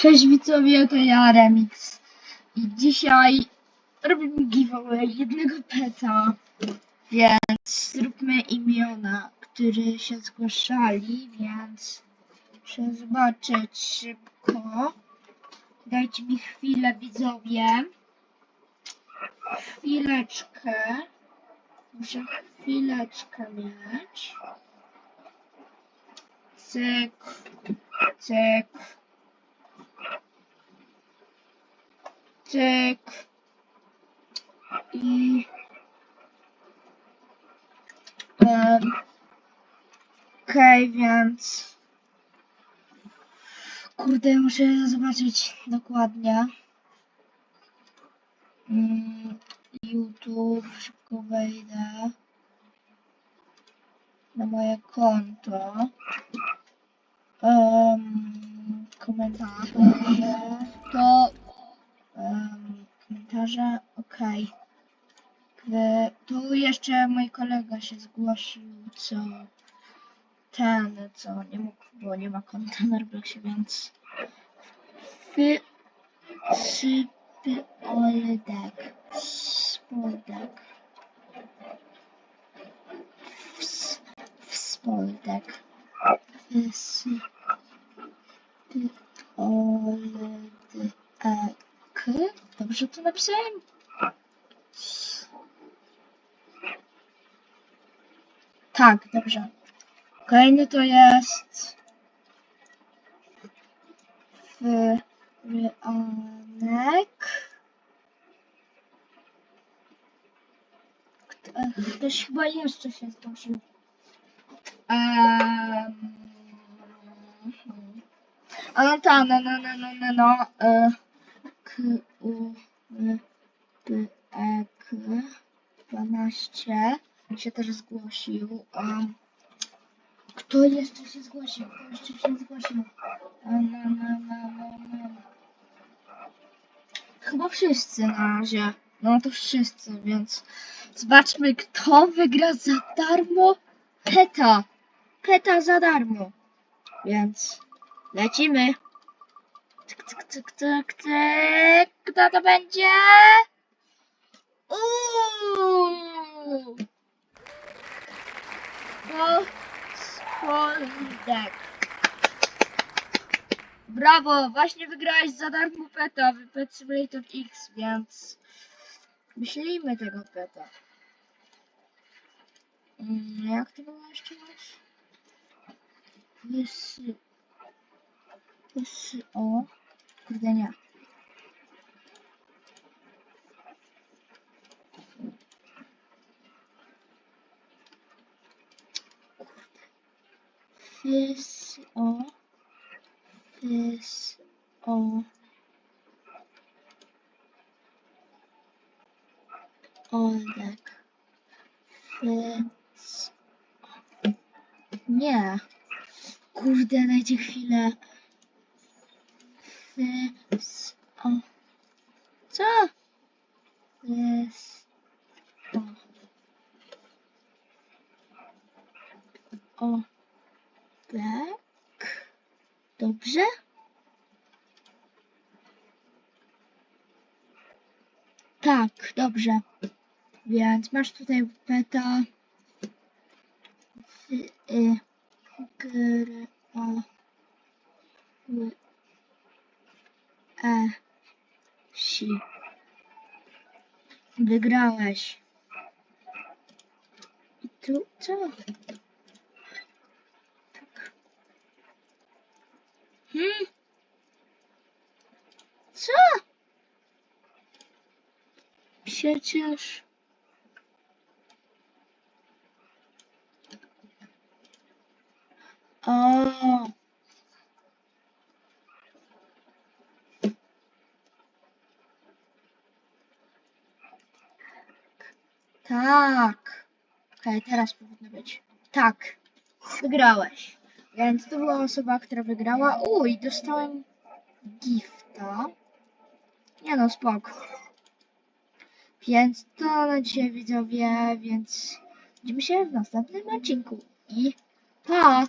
Cześć widzowie, to ja Remix. I dzisiaj robimy giveaway jednego peta, więc zróbmy imiona, które się zgłaszali, więc muszę zobaczyć szybko. Dajcie mi chwilę widzowie. Chwileczkę. Muszę chwileczkę mieć. Cyk, cyk. Cyk i um, okej, więc kurde, muszę zobaczyć dokładnie. Mm, YouTube, szybko wejdę na moje konto. Um, komentarze. To komentarze, okej. Okay. Tu jeszcze mój kolega się zgłosił, co ten, co nie mógł, bo nie ma konta na Robloxie, więc sypy, oldek, spoldek, Ws- wspoldek, wysypy, oldek, K? Dobrze to napisałem? Tak, dobrze. Kolejny to jest Fryanek. Kto- Ktoś chyba jeszcze się zgłosił. Um, a no tak, no, no, no, no, no, no. E, U, P, E, K, 12 się też zgłosił. Um, kto jeszcze się zgłosił? Kto jeszcze się zgłosił? Um, um, um, um, um. Chyba wszyscy na razie. No to wszyscy, więc zobaczmy kto wygra za darmo peta. Peta za darmo. Więc lecimy. Cyk, cyk, cyk, cyk, cyk. Kto to będzie? Uuu! Spoldek. Brawo, właśnie wygrałeś za darmo peta w Pet Simulator X, więc myślimy tego peta. Mm, jak to było jeszcze raz? Wysy... Wysy... O... Nie. Fys... O... Fys... O... Oldek. Fys... Nie. Kurde, dajcie chwilę. Fys... O... Co? Fys... O... Tak. Dobrze? Tak, dobrze. Więc masz tutaj peta. Y, y, gr, o, y, e, si. Wygrałeś. I tu co? Tak. Hmm? Co? Przecież... O. Tak. Okej, teraz powinno być. Tak. Wygrałeś. Więc to była osoba, która wygrała. Uj, dostałem gifta. Nie no, spoko. Więc to na dzisiaj widzowie, więc widzimy się w następnym odcinku. I pa!